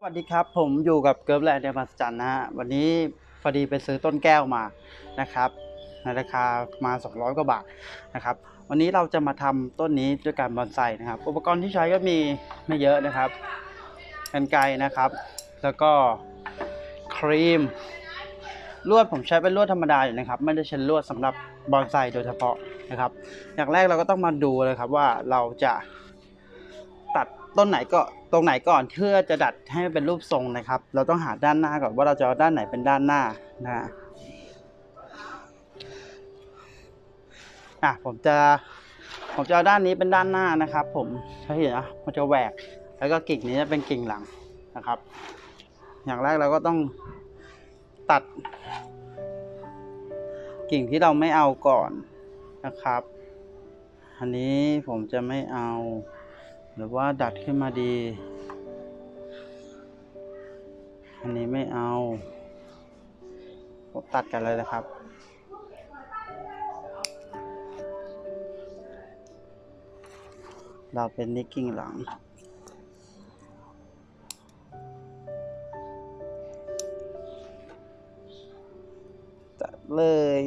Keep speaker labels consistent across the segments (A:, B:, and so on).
A: สวัสดีครับผมอยู่กับเกิร์ฟแลนด์เดมัสจันนะฮะวันนี้พอดีไปซื้อต้นแก้วมานะครับในราคามา 200 กว่าบาทนะครับ วันนี้เราจะมาทำต้นนี้ด้วยการบอนไซนะครับ อุปกรณ์ที่ใช้ก็มีไม่เยอะนะครับกันไกนะครับ แล้วก็ครีม ลวดผมใช้เป็นลวดธรรมดาอยู่นะครับ ไม่ได้ใช้ลวดสำหรับบอนไซโดยเฉพาะนะครับ อย่างแรกเราก็ต้องมาดูเลยครับว่าเราจะ ต้นไหนก็ตรงไหนก่อนเพื่อจะดัดให้เป็นรูปทรงนะครับ เราต้องหาด้านหน้าก่อนว่าเราจะเอาด้านไหนเป็นด้านหน้านะฮะอะผมจะผมจะเอาด้านนี้เป็นด้านหน้านะครับ ผมถ้าเห็นนะมันจะแหวก แล้วก็กิ่งนี้จะเป็นกิ่งหลังนะครับ อย่างแรกเราก็ต้องตัด กิ่งที่เราไม่เอาก่อนนะครับ อันนี้ผมจะไม่เอา หรือว่าดัดขึ้นมาดี อันนี้ไม่เอา ผมตัดกันเลยนะครับ เราเป็นนิกกิ้งหลังตัดเลย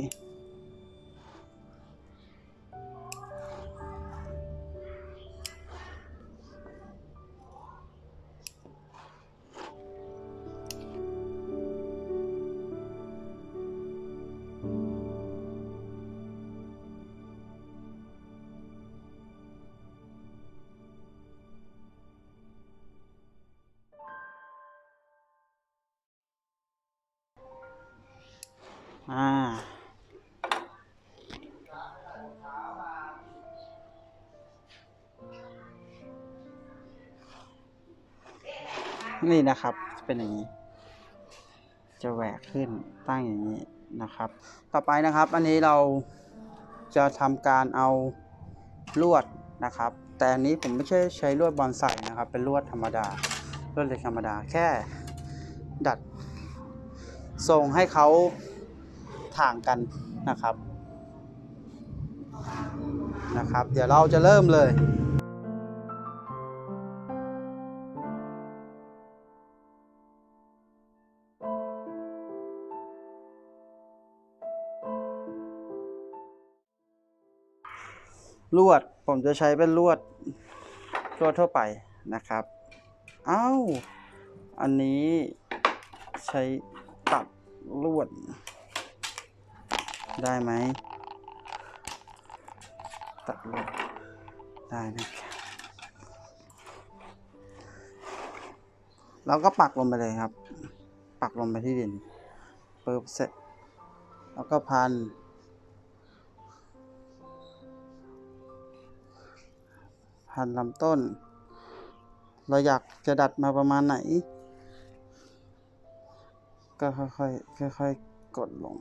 A: อ่านี่นะครับ เป็นอย่างนี้ จะแหวกขึ้นตั้งอย่างนี้นะครับ ต่อไปนะครับ อันนี้เราจะทำการเอาลวดนะครับ แต่อันนี้ผมไม่ใช่ใช้ลวดบอนไซนะครับ เป็นลวดธรรมดา ลวดเหล็กธรรมดา แค่ดัดทรงให้เขา ถ่างกันนะครับนะครับ เดี๋ยวเราจะเริ่มเลยลวดผมจะใช้เป็นลวดลวดทั่วไปนะครับ เอ้า อันนี้ใช้ตัดลวด ได้ไหมตัดลวดได้นะครับเราก็ปักลงไปเลยครับ ปักลงไปที่ดินปึ๊บเสร็จ แล้วก็พัน พันลำต้น เราอยากจะดัดมาประมาณไหน ก็ค่อยๆค่อยๆกดลง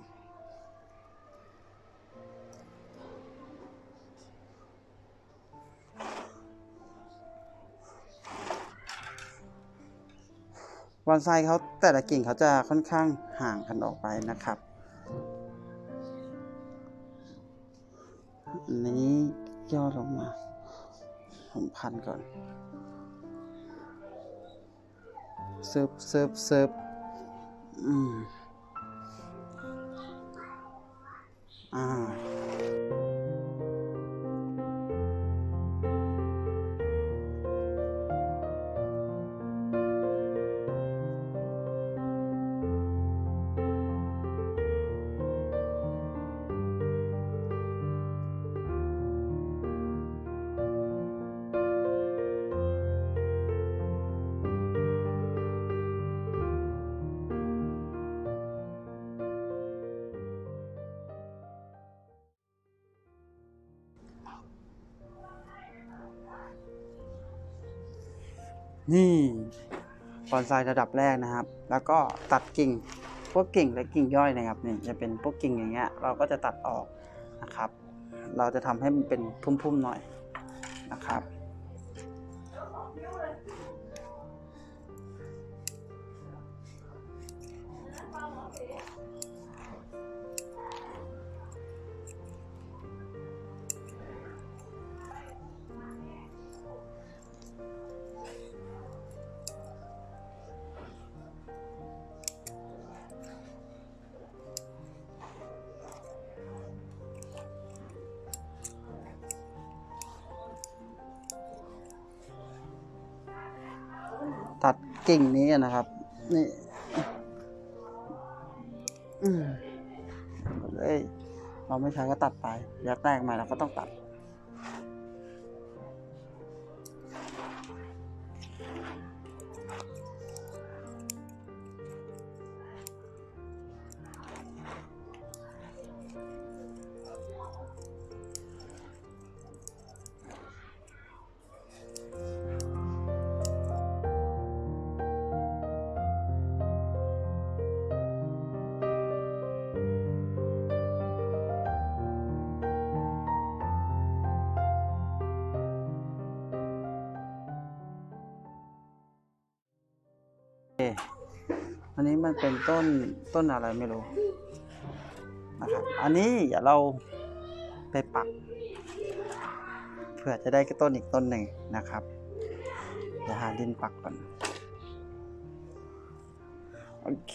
A: บอนไซเขาแต่ละกิ่งเขาจะค่อนข้างห่างกันออกไปนะครับอันนี้ย่อลงมาผมพันก่อนเซิร์ฟเซิร์ฟเซิร์ฟอืมอ่า นี่บอนไซระดับแรกนะครับ แล้วก็ตัดกิ่งพวกกิ่งและกิ่งย่อยนะครับนี่จะเป็นพวกกิ่งอย่างเงี้ยเราก็จะตัดออกนะครับ เราจะทำให้มันเป็นพุ่มๆหน่อยนะครับ กิ่งนี้นะครับ นี่อืมเอ้ยเราไม่ใช้ก็ตัดไป อยากแตกใหม่เราก็ต้องตัด อันนี้มันเป็นต้นต้นอะไรไม่รู้นะครับ อันนี้เดี๋ยวเราไปปักเผื่อจะได้ต้นอีกต้นหนึ่งนะครับเดี๋ยวหาดินปักก่อน โอเค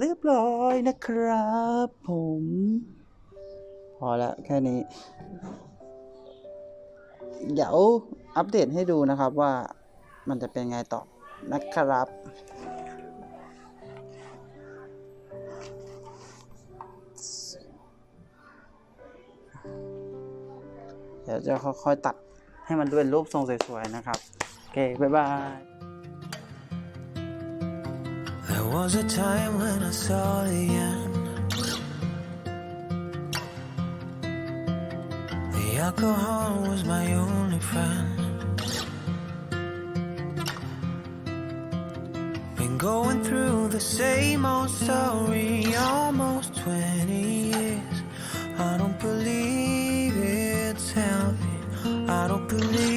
A: เรียบร้อยนะครับผม พอแล้วแค่นี้ เดี๋ยวอัปเดตให้ดูนะครับว่ามันจะเป็นไงต่อนะครับเดี๋ยวจะค่อยๆตัดให้มันเป็นรูปทรงสวยๆนะครับ โอเค บ๊ายบาย
B: There was a time when I saw the end. The alcohol was my only friend. Been going through the same old story almost 20 years. I don't believe it's healthy. I don't believe.